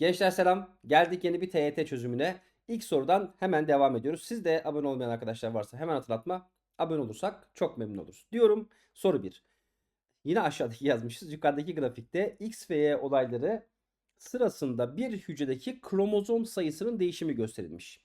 Gençler selam. Geldik yeni bir TYT çözümüne. İlk sorudan hemen devam ediyoruz. Siz de abone olmayan arkadaşlar varsa hemen hatırlatma. Abone olursak çok memnun oluruz. Diyorum soru 1. Yine aşağıdaki yazmışız. Yukarıdaki grafikte X ve Y olayları sırasında bir hücredeki kromozom sayısının değişimi gösterilmiş.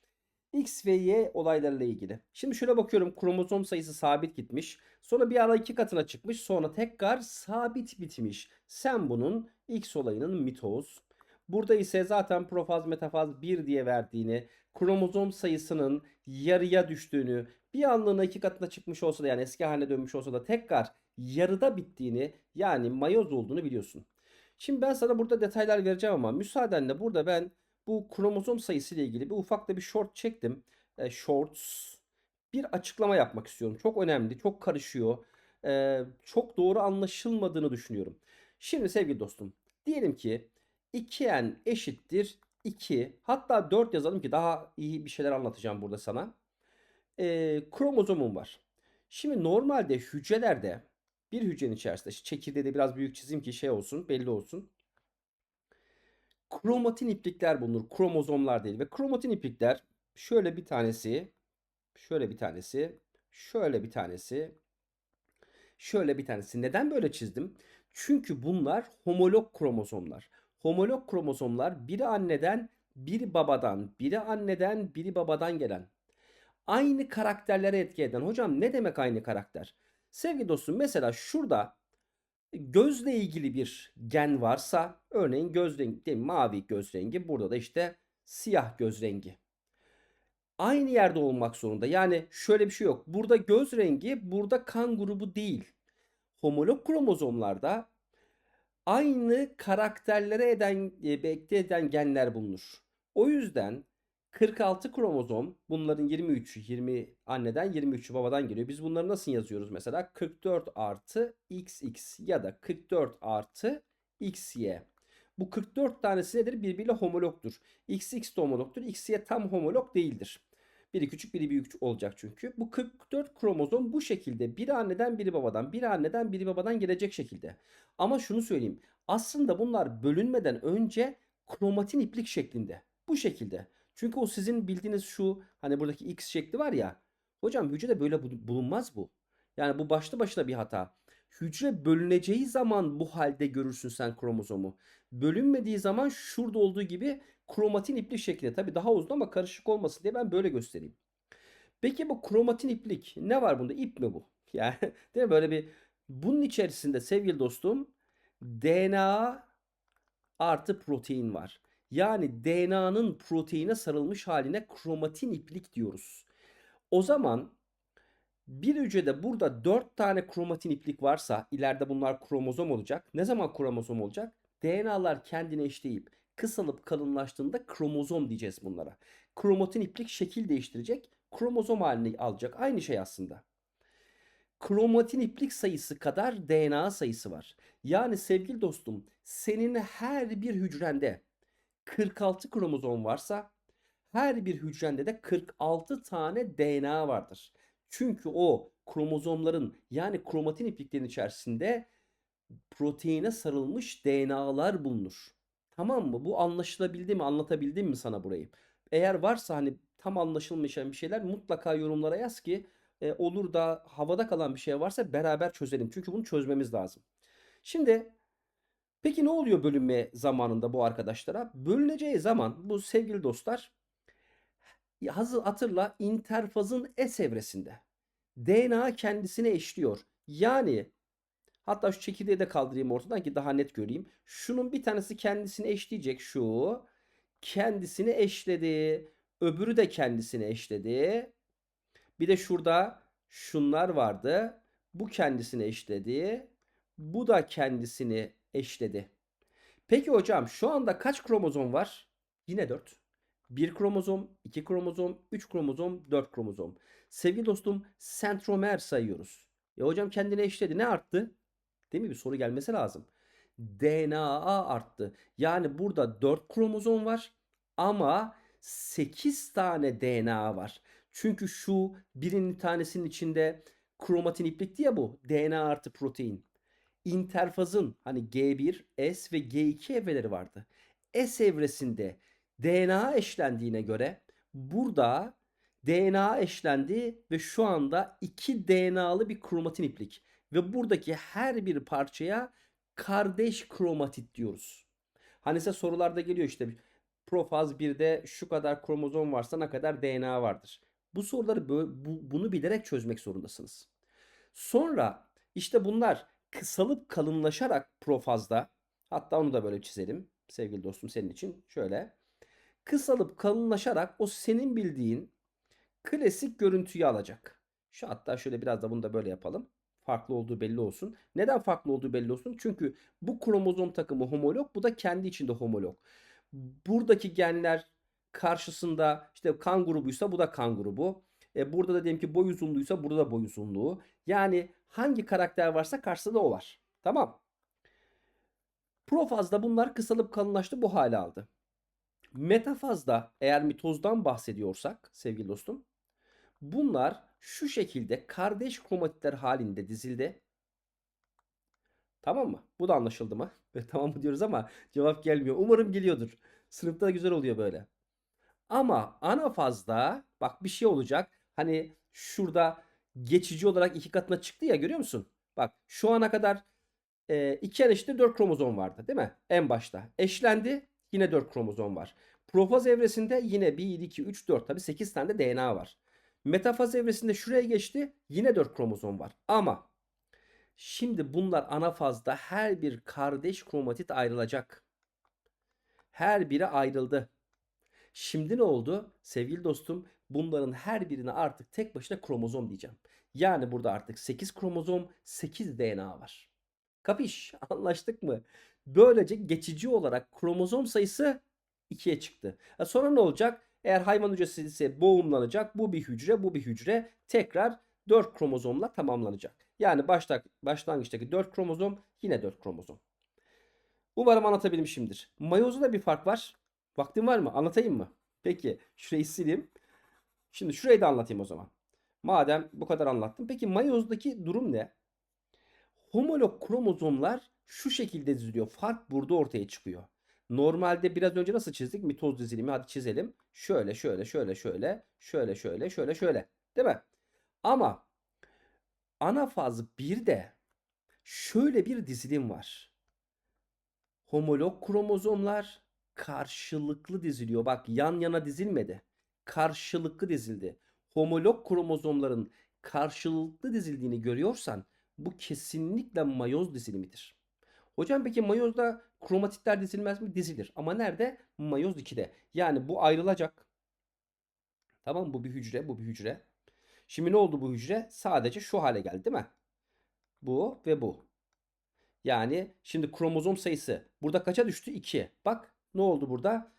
X ve Y olaylarıyla ilgili. Şimdi şöyle bakıyorum kromozom sayısı sabit gitmiş. Sonra bir ara iki katına çıkmış. Sonra tekrar sabit bitmiş. Sen bunun X olayının mitoz. Burada ise zaten profaz metafaz 1 diye verdiğini, kromozom sayısının yarıya düştüğünü, bir anlığına iki katına çıkmış olsa da yani eski haline dönmüş olsa da tekrar yarıda bittiğini yani mayoz olduğunu biliyorsun. Şimdi ben sana burada detaylar vereceğim ama müsaadenle burada ben bu kromozom sayısı ile ilgili bir ufak da bir short çektim. E, shorts bir açıklama yapmak istiyorum. Çok önemli, çok karışıyor. E, çok doğru anlaşılmadığını düşünüyorum. Şimdi sevgili dostum, diyelim ki 2n eşittir 2 hatta 4 yazalım ki daha iyi bir şeyler anlatacağım burada sana. E, kromozomum var. Şimdi normalde hücrelerde bir hücrenin içerisinde çekirdeği de biraz büyük çizeyim ki şey olsun belli olsun. Kromatin iplikler bulunur. Kromozomlar değil. Ve kromatin iplikler şöyle bir tanesi, şöyle bir tanesi, şöyle bir tanesi, şöyle bir tanesi. Neden böyle çizdim? Çünkü bunlar homolog kromozomlar. Homolog kromozomlar biri anneden, biri babadan, biri anneden, biri babadan gelen. Aynı karakterlere etki eden. Hocam ne demek aynı karakter? Sevgili dostum mesela şurada gözle ilgili bir gen varsa örneğin göz rengi değil mavi göz rengi burada da işte siyah göz rengi. Aynı yerde olmak zorunda. Yani şöyle bir şey yok. Burada göz rengi, burada kan grubu değil. Homolog kromozomlarda aynı karakterlere eden, e, bekle eden genler bulunur. O yüzden 46 kromozom bunların 23'ü 20 anneden 23'ü babadan geliyor. Biz bunları nasıl yazıyoruz mesela? 44 artı XX ya da 44 artı XY. Bu 44 tanesi nedir? Birbiriyle homologdur. XX de homologdur. XY tam homolog değildir. Biri küçük biri büyük olacak çünkü. Bu 44 kromozom bu şekilde biri anneden biri babadan, biri anneden biri babadan gelecek şekilde. Ama şunu söyleyeyim. Aslında bunlar bölünmeden önce kromatin iplik şeklinde. Bu şekilde. Çünkü o sizin bildiğiniz şu hani buradaki X şekli var ya. Hocam hücrede böyle bulunmaz bu. Yani bu başlı başına bir hata. Hücre bölüneceği zaman bu halde görürsün sen kromozomu. Bölünmediği zaman şurada olduğu gibi kromatin iplik şeklinde. Tabi daha uzun ama karışık olmasın diye ben böyle göstereyim. Peki bu kromatin iplik ne var bunda? İp mi bu? Yani değil mi böyle bir bunun içerisinde sevgili dostum DNA artı protein var. Yani DNA'nın proteine sarılmış haline kromatin iplik diyoruz. O zaman bir hücrede burada 4 tane kromatin iplik varsa ileride bunlar kromozom olacak. Ne zaman kromozom olacak? DNA'lar kendine eşleyip kısalıp kalınlaştığında kromozom diyeceğiz bunlara. Kromatin iplik şekil değiştirecek, kromozom halini alacak. Aynı şey aslında. Kromatin iplik sayısı kadar DNA sayısı var. Yani sevgili dostum, senin her bir hücrende 46 kromozom varsa her bir hücrende de 46 tane DNA vardır. Çünkü o kromozomların yani kromatin ipliklerin içerisinde proteine sarılmış DNA'lar bulunur. Tamam mı? Bu anlaşılabildi mi? Anlatabildim mi sana burayı? Eğer varsa hani tam anlaşılmayan bir şeyler mutlaka yorumlara yaz ki e, olur da havada kalan bir şey varsa beraber çözelim. Çünkü bunu çözmemiz lazım. Şimdi Peki ne oluyor bölünme zamanında bu arkadaşlara? Bölüneceği zaman bu sevgili dostlar hazır hatırla interfazın S evresinde DNA kendisine eşliyor. Yani hatta şu çekirdeği de kaldırayım ortadan ki daha net göreyim. Şunun bir tanesi kendisini eşleyecek şu. Kendisini eşledi. Öbürü de kendisini eşledi. Bir de şurada şunlar vardı. Bu kendisini eşledi. Bu da kendisini eşledi. Peki hocam şu anda kaç kromozom var? Yine 4. 1 kromozom, 2 kromozom, 3 kromozom, 4 kromozom. Sevgili dostum sentromer sayıyoruz. Ya e hocam kendine eşledi. Ne arttı? Değil mi? Bir soru gelmesi lazım. DNA arttı. Yani burada 4 kromozom var ama 8 tane DNA var. Çünkü şu birinin tanesinin içinde kromatin iplikti ya bu. DNA artı protein interfazın hani G1, S ve G2 evreleri vardı. S evresinde DNA eşlendiğine göre burada DNA eşlendi ve şu anda iki DNA'lı bir kromatin iplik. Ve buradaki her bir parçaya kardeş kromatit diyoruz. Hani size sorularda geliyor işte profaz 1'de şu kadar kromozom varsa ne kadar DNA vardır. Bu soruları böyle, bu, bunu bilerek çözmek zorundasınız. Sonra işte bunlar kısalıp kalınlaşarak profazda hatta onu da böyle çizelim sevgili dostum senin için şöyle kısalıp kalınlaşarak o senin bildiğin klasik görüntüyü alacak. Şu hatta şöyle biraz da bunu da böyle yapalım. Farklı olduğu belli olsun. Neden farklı olduğu belli olsun? Çünkü bu kromozom takımı homolog, bu da kendi içinde homolog. Buradaki genler karşısında işte kan grubuysa bu da kan grubu. E burada da diyelim ki boy uzunluğuysa burada da boy uzunluğu. Yani hangi karakter varsa karşısında o var. Tamam. Profazda bunlar kısalıp kalınlaştı bu hale aldı. Metafazda eğer mitozdan bahsediyorsak sevgili dostum bunlar şu şekilde kardeş kromatitler halinde dizildi. Tamam mı? Bu da anlaşıldı mı? Ve tamam mı diyoruz ama cevap gelmiyor. Umarım geliyordur. Sınıfta da güzel oluyor böyle. Ama ana fazda bak bir şey olacak. Hani şurada geçici olarak iki katına çıktı ya görüyor musun? Bak şu ana kadar e, iki eşittir 4 kromozom vardı değil mi? En başta. Eşlendi yine 4 kromozom var. Profaz evresinde yine 1, 2, 3, 4 tabi 8 tane de DNA var. Metafaz evresinde şuraya geçti yine 4 kromozom var. Ama şimdi bunlar ana fazda her bir kardeş kromatit ayrılacak. Her biri ayrıldı. Şimdi ne oldu? Sevgili dostum bunların her birine artık tek başına kromozom diyeceğim. Yani burada artık 8 kromozom 8 DNA var. Kapış anlaştık mı? Böylece geçici olarak kromozom sayısı 2'ye çıktı. E sonra ne olacak? Eğer hayvan hücresi ise boğumlanacak. Bu bir hücre, bu bir hücre. Tekrar 4 kromozomla tamamlanacak. Yani başta, başlangıçtaki 4 kromozom yine 4 kromozom. Umarım anlatabilmişimdir. Mayozda da bir fark var. Vaktin var mı? Anlatayım mı? Peki şurayı sileyim. Şimdi şurayı da anlatayım o zaman. Madem bu kadar anlattım. Peki mayozdaki durum ne? Homolog kromozomlar şu şekilde diziliyor. Fark burada ortaya çıkıyor. Normalde biraz önce nasıl çizdik? Mitoz dizilimi hadi çizelim. Şöyle şöyle şöyle şöyle şöyle şöyle şöyle şöyle. Değil mi? Ama ana faz 1'de şöyle bir dizilim var. Homolog kromozomlar karşılıklı diziliyor. Bak yan yana dizilmedi. Karşılıklı dizildi. Homolog kromozomların karşılıklı dizildiğini görüyorsan bu kesinlikle mayoz dizilimidir. Hocam peki mayozda kromatitler dizilmez mi? Dizilir. Ama nerede? Mayoz 2'de. Yani bu ayrılacak. Tamam Bu bir hücre. Bu bir hücre. Şimdi ne oldu bu hücre? Sadece şu hale geldi değil mi? Bu ve bu. Yani şimdi kromozom sayısı burada kaça düştü? 2. Bak ne oldu burada?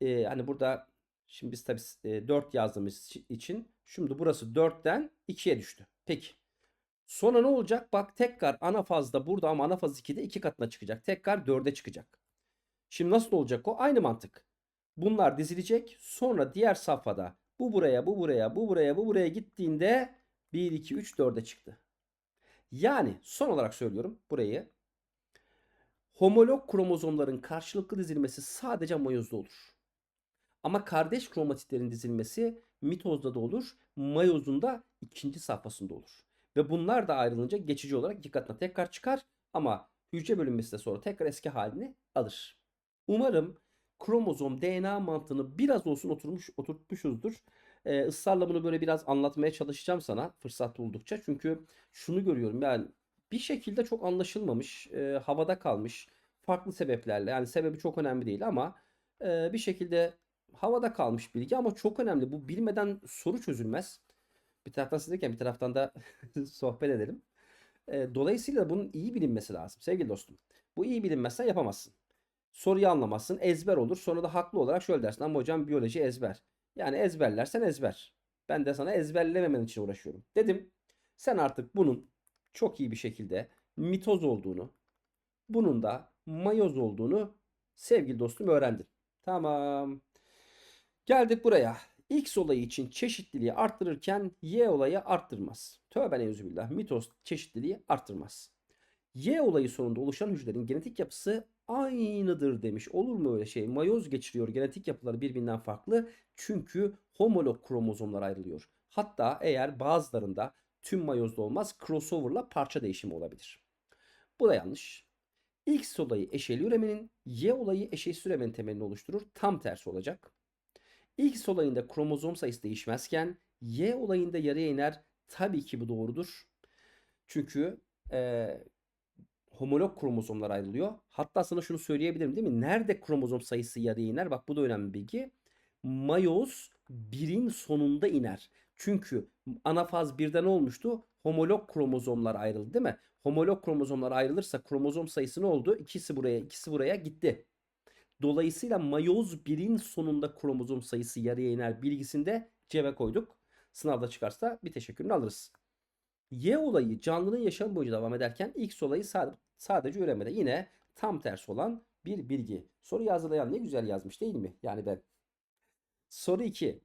Ee, hani burada şimdi biz tabii e, 4 yazdığımız için şimdi burası 4'ten 2'ye düştü. Peki. Sonra ne olacak? Bak tekrar ana fazda burada ama ana faz 2'de 2 katına çıkacak. Tekrar 4'e çıkacak. Şimdi nasıl olacak o? Aynı mantık. Bunlar dizilecek. Sonra diğer safhada bu buraya, bu buraya, bu buraya, bu buraya gittiğinde 1, 2, 3, 4'e çıktı. Yani son olarak söylüyorum burayı. Homolog kromozomların karşılıklı dizilmesi sadece mayozda olur. Ama kardeş kromatitlerin dizilmesi mitozda da olur, mayozun da ikinci safhasında olur. Ve bunlar da ayrılınca geçici olarak iki katına tekrar çıkar ama hücre bölünmesi de sonra tekrar eski halini alır. Umarım kromozom DNA mantığını biraz olsun oturmuş oturtmuşuzdur. Ee, ısrarla bunu böyle biraz anlatmaya çalışacağım sana fırsat buldukça. Çünkü şunu görüyorum yani bir şekilde çok anlaşılmamış, e, havada kalmış farklı sebeplerle. Yani sebebi çok önemli değil ama e, bir şekilde havada kalmış bilgi ama çok önemli. Bu bilmeden soru çözülmez. Bir taraftan sizlerken bir taraftan da sohbet edelim. E, dolayısıyla bunun iyi bilinmesi lazım sevgili dostum. Bu iyi bilinmezsen yapamazsın. Soruyu anlamazsın. Ezber olur. Sonra da haklı olarak şöyle dersin. Ama hocam biyoloji ezber. Yani ezberlersen ezber. Ben de sana ezberlememen için uğraşıyorum. Dedim. Sen artık bunun çok iyi bir şekilde mitoz olduğunu, bunun da mayoz olduğunu sevgili dostum öğrendin. Tamam. Geldik buraya. X olayı için çeşitliliği arttırırken Y olayı arttırmaz. Tövbe neuzubillah. Mitoz çeşitliliği arttırmaz. Y olayı sonunda oluşan hücrelerin genetik yapısı aynıdır demiş. Olur mu öyle şey? Mayoz geçiriyor. Genetik yapıları birbirinden farklı. Çünkü homolog kromozomlar ayrılıyor. Hatta eğer bazılarında tüm mayozda olmaz crossover'la parça değişimi olabilir. Bu da yanlış. X olayı eşeli üremenin, Y olayı eşeğsiz üremenin temelini oluşturur. Tam tersi olacak. X olayında kromozom sayısı değişmezken Y olayında yarıya iner. Tabii ki bu doğrudur. Çünkü e, homolog kromozomlar ayrılıyor. Hatta sana şunu söyleyebilirim değil mi? Nerede kromozom sayısı yarıya iner? Bak bu da önemli bilgi. Mayoz birin sonunda iner. Çünkü anafaz birden olmuştu? Homolog kromozomlar ayrıldı değil mi? Homolog kromozomlar ayrılırsa kromozom sayısı ne oldu? İkisi buraya, ikisi buraya gitti. Dolayısıyla mayoz 1'in sonunda kromozom sayısı yarıya iner bilgisinde cebe koyduk. Sınavda çıkarsa bir teşekkürünü alırız. Y olayı canlının yaşam boyunca devam ederken X olayı sadece, üremede. Yine tam tersi olan bir bilgi. Soru hazırlayan ne güzel yazmış değil mi? Yani ben. Soru 2.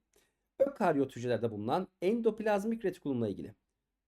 Ökaryot hücrelerde bulunan endoplazmik retikulumla ilgili.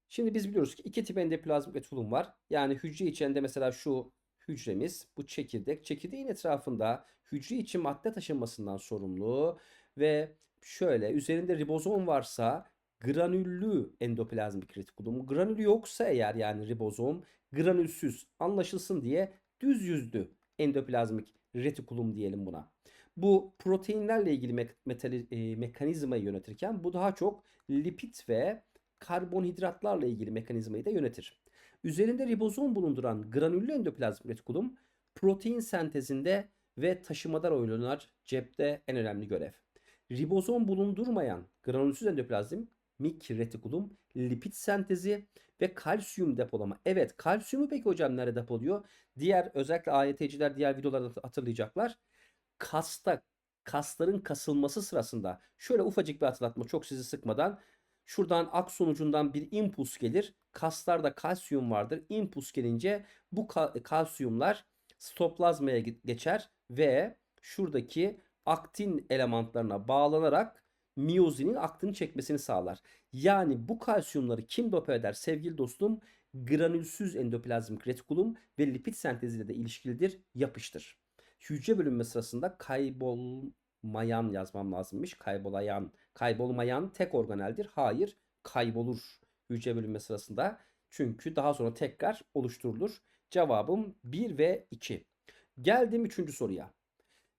Şimdi biz biliyoruz ki iki tip endoplazmik retikulum var. Yani hücre içinde mesela şu hücremiz bu çekirdek. Çekirdeğin etrafında hücre içi madde taşınmasından sorumlu ve şöyle üzerinde ribozom varsa granüllü endoplazmik retikulum. Granülü yoksa eğer yani ribozom granülsüz anlaşılsın diye düz yüzlü endoplazmik retikulum diyelim buna. Bu proteinlerle ilgili me metali, e, mekanizmayı yönetirken bu daha çok lipid ve karbonhidratlarla ilgili mekanizmayı da yönetir. Üzerinde ribozom bulunduran granüllü endoplazmik retikulum protein sentezinde ve taşımada oynar cepte en önemli görev. Ribozom bulundurmayan granülsüz endoplazmik retikulum lipid sentezi ve kalsiyum depolama. Evet kalsiyumu peki hocam nerede depoluyor? Diğer özellikle AYT'ciler diğer videolarda hatırlayacaklar. Kasta kasların kasılması sırasında şöyle ufacık bir hatırlatma çok sizi sıkmadan Şuradan akson ucundan bir impuls gelir. Kaslarda kalsiyum vardır. İmpuls gelince bu kalsiyumlar stoplazmaya geçer ve şuradaki aktin elementlerine bağlanarak miyozinin aktını çekmesini sağlar. Yani bu kalsiyumları kim dope eder sevgili dostum? Granülsüz endoplazmik retikulum ve lipid senteziyle de ilişkilidir, yapıştır. Hücre bölünme sırasında kaybolmayan yazmam lazımmış. Kaybolayan Kaybolmayan tek organeldir. Hayır, kaybolur hücre bölünme sırasında. Çünkü daha sonra tekrar oluşturulur. Cevabım 1 ve 2. Geldim 3. soruya.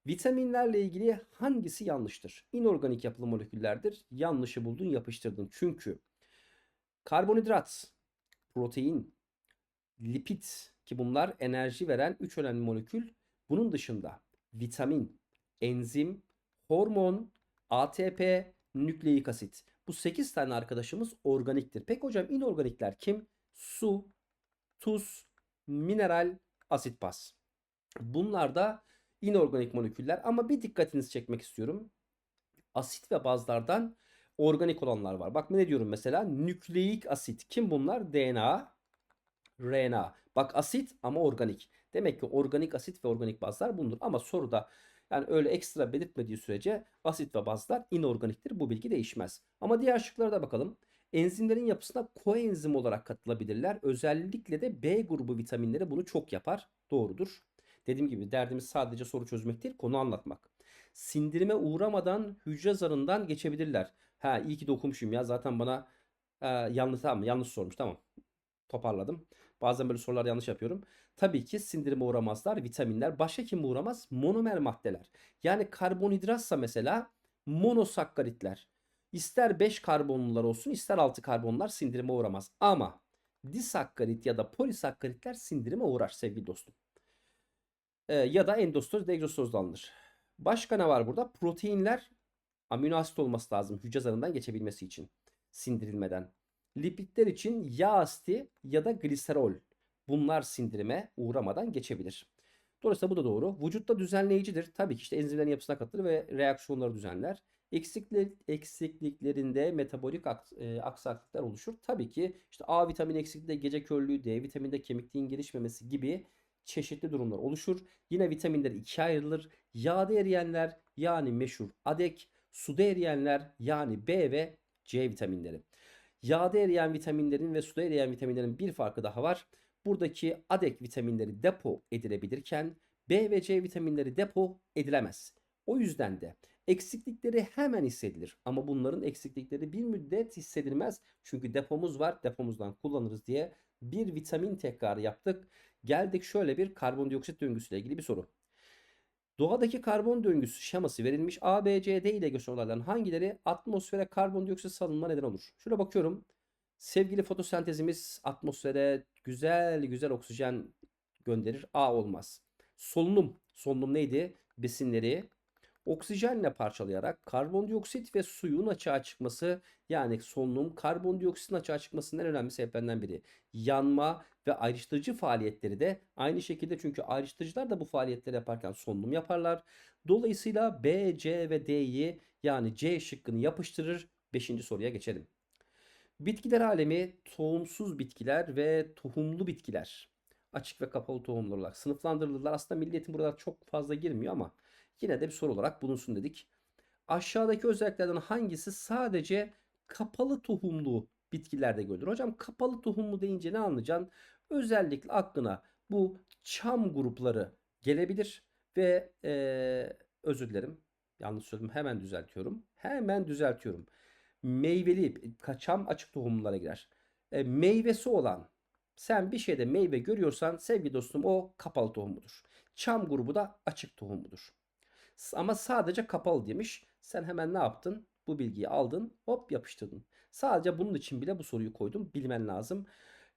Vitaminlerle ilgili hangisi yanlıştır? İnorganik yapılı moleküllerdir. Yanlışı buldun yapıştırdın. Çünkü karbonhidrat, protein, lipid ki bunlar enerji veren 3 önemli molekül. Bunun dışında vitamin, enzim, hormon, ATP, nükleik asit. Bu 8 tane arkadaşımız organiktir. Peki hocam inorganikler kim? Su, tuz, mineral, asit baz. Bunlar da inorganik moleküller ama bir dikkatinizi çekmek istiyorum. Asit ve bazlardan organik olanlar var. Bak ne diyorum mesela? Nükleik asit. Kim bunlar? DNA, RNA. Bak asit ama organik. Demek ki organik asit ve organik bazlar bulunur. Ama soruda yani öyle ekstra belirtmediği sürece asit ve bazlar inorganiktir. Bu bilgi değişmez. Ama diğer şıklara da bakalım. Enzimlerin yapısına koenzim olarak katılabilirler. Özellikle de B grubu vitaminleri bunu çok yapar. Doğrudur. Dediğim gibi derdimiz sadece soru çözmek değil, konu anlatmak. Sindirime uğramadan hücre zarından geçebilirler. Ha iyi ki de okumuşum ya. Zaten bana e, yanlış tamam yanlış sormuş. Tamam. Toparladım. Bazen böyle sorular yanlış yapıyorum. Tabii ki sindirime uğramazlar vitaminler. Başka kim uğramaz? Monomer maddeler. Yani karbonhidratsa mesela monosakkaritler. İster 5 karbonlular olsun ister 6 karbonlar sindirime uğramaz. Ama disakkarit ya da polisakkaritler sindirime uğrar sevgili dostum. Ee, ya da endostoz, degzostoz alınır. Başka ne var burada? Proteinler amino asit olması lazım hücre zarından geçebilmesi için sindirilmeden. Lipidler için yağ asiti ya da gliserol. Bunlar sindirime uğramadan geçebilir. Dolayısıyla bu da doğru. Vücutta düzenleyicidir. Tabii ki işte enzimlerin yapısına katılır ve reaksiyonları düzenler. Eksiklik, eksikliklerinde metabolik e, aksaklıklar oluşur. Tabii ki işte A vitamini eksikliğinde gece körlüğü, D vitaminde kemikliğin gelişmemesi gibi çeşitli durumlar oluşur. Yine vitaminler ikiye ayrılır. Yağda eriyenler yani meşhur ADEK, suda eriyenler yani B ve C vitaminleri. Yağda eriyen vitaminlerin ve suda eriyen vitaminlerin bir farkı daha var. Buradaki ADEK vitaminleri depo edilebilirken B ve C vitaminleri depo edilemez. O yüzden de eksiklikleri hemen hissedilir. Ama bunların eksiklikleri bir müddet hissedilmez. Çünkü depomuz var, depomuzdan kullanırız diye bir vitamin tekrarı yaptık. Geldik şöyle bir karbondioksit döngüsüyle ilgili bir soru. Doğadaki karbon döngüsü şeması verilmiş. A, B, C, D ile gösteren olayların hangileri atmosfere karbondioksit salınma neden olur? Şöyle bakıyorum. Sevgili fotosentezimiz atmosfere güzel güzel oksijen gönderir. A olmaz. Solunum. Solunum neydi? Besinleri oksijenle parçalayarak karbondioksit ve suyun açığa çıkması yani solunum karbondioksitin açığa çıkmasının en önemli sebeplerinden biri. Yanma ve ayrıştırıcı faaliyetleri de aynı şekilde çünkü ayrıştırıcılar da bu faaliyetleri yaparken solunum yaparlar. Dolayısıyla B, C ve D'yi yani C şıkkını yapıştırır. Beşinci soruya geçelim. Bitkiler alemi tohumsuz bitkiler ve tohumlu bitkiler. Açık ve kapalı tohumlu olarak sınıflandırılırlar. Aslında milliyetin burada çok fazla girmiyor ama yine de bir soru olarak bulunsun dedik. Aşağıdaki özelliklerden hangisi sadece kapalı tohumlu bitkilerde görülür? Hocam kapalı tohumlu deyince ne anlayacaksın? Özellikle aklına bu çam grupları gelebilir ve eee, özür dilerim. Yanlış söyledim. Hemen düzeltiyorum. Hemen düzeltiyorum. Meyveli, çam açık tohumlulara girer. E, meyvesi olan sen bir şeyde meyve görüyorsan sevgili dostum o kapalı tohumudur. Çam grubu da açık tohumudur. Ama sadece kapalı demiş. Sen hemen ne yaptın? Bu bilgiyi aldın, hop yapıştırdın. Sadece bunun için bile bu soruyu koydum. Bilmen lazım.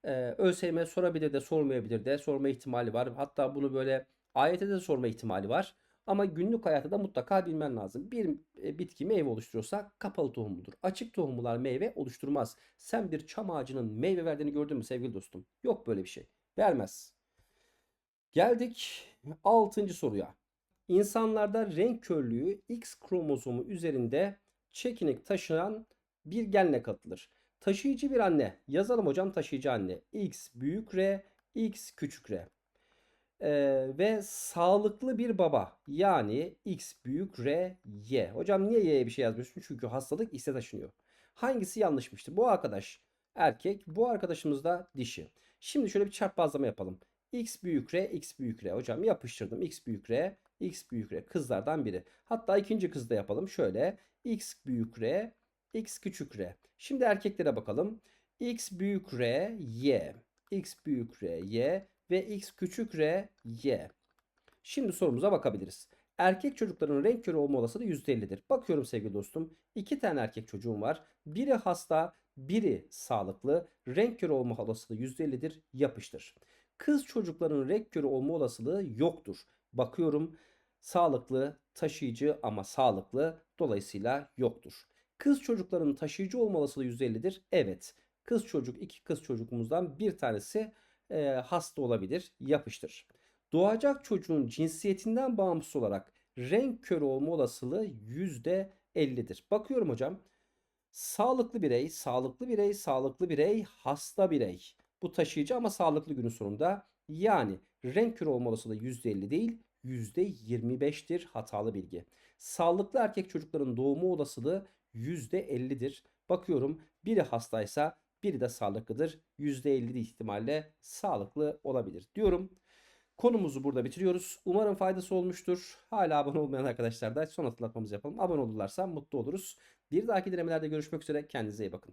Ee, ÖSYM sorabilir de sormayabilir de sorma ihtimali var. Hatta bunu böyle AYT'de de sorma ihtimali var. Ama günlük hayatta da mutlaka bilmen lazım. Bir e, bitki meyve oluşturuyorsa kapalı tohumludur. Açık tohumlular meyve oluşturmaz. Sen bir çam ağacının meyve verdiğini gördün mü sevgili dostum? Yok böyle bir şey. Vermez. Geldik 6. soruya. İnsanlarda renk körlüğü X kromozomu üzerinde çekinik taşıyan bir genle katılır. Taşıyıcı bir anne. Yazalım hocam taşıyıcı anne. X büyük R, X küçük R. Ee, ve sağlıklı bir baba. Yani X büyük R, Y. Hocam niye Y'ye bir şey yazmıyorsun? Çünkü hastalık X'e taşınıyor. Hangisi yanlışmıştı? Bu arkadaş erkek, bu arkadaşımız da dişi. Şimdi şöyle bir çarpazlama yapalım. X büyük R, X büyük R. Hocam yapıştırdım. X büyük R, X büyük R. Kızlardan biri. Hatta ikinci kızda yapalım. Şöyle X büyük R, X küçük R. Şimdi erkeklere bakalım. X büyük R, Y. X büyük R, Y ve X küçük R, Y. Şimdi sorumuza bakabiliriz. Erkek çocukların renk körü olma olasılığı %50'dir. Bakıyorum sevgili dostum. iki tane erkek çocuğum var. Biri hasta, biri sağlıklı. Renk körü olma olasılığı %50'dir. Yapıştır. Kız çocukların renk körü olma olasılığı yoktur. Bakıyorum sağlıklı, taşıyıcı ama sağlıklı. Dolayısıyla yoktur. Kız çocukların taşıyıcı olma olasılığı %50'dir. Evet. Kız çocuk, iki kız çocuğumuzdan bir tanesi e, hasta olabilir. Yapıştır. Doğacak çocuğun cinsiyetinden bağımsız olarak renk körü olma olasılığı %50'dir. Bakıyorum hocam. Sağlıklı birey, sağlıklı birey, sağlıklı birey, hasta birey. Bu taşıyıcı ama sağlıklı günün sonunda. Yani renk körü olma olasılığı %50 değil, %25'tir hatalı bilgi. Sağlıklı erkek çocukların doğumu olasılığı %50'dir. Bakıyorum biri hastaysa biri de sağlıklıdır. %50 ihtimalle sağlıklı olabilir diyorum. Konumuzu burada bitiriyoruz. Umarım faydası olmuştur. Hala abone olmayan arkadaşlar da son hatırlatmamızı yapalım. Abone olurlarsa mutlu oluruz. Bir dahaki denemelerde görüşmek üzere. Kendinize iyi bakın.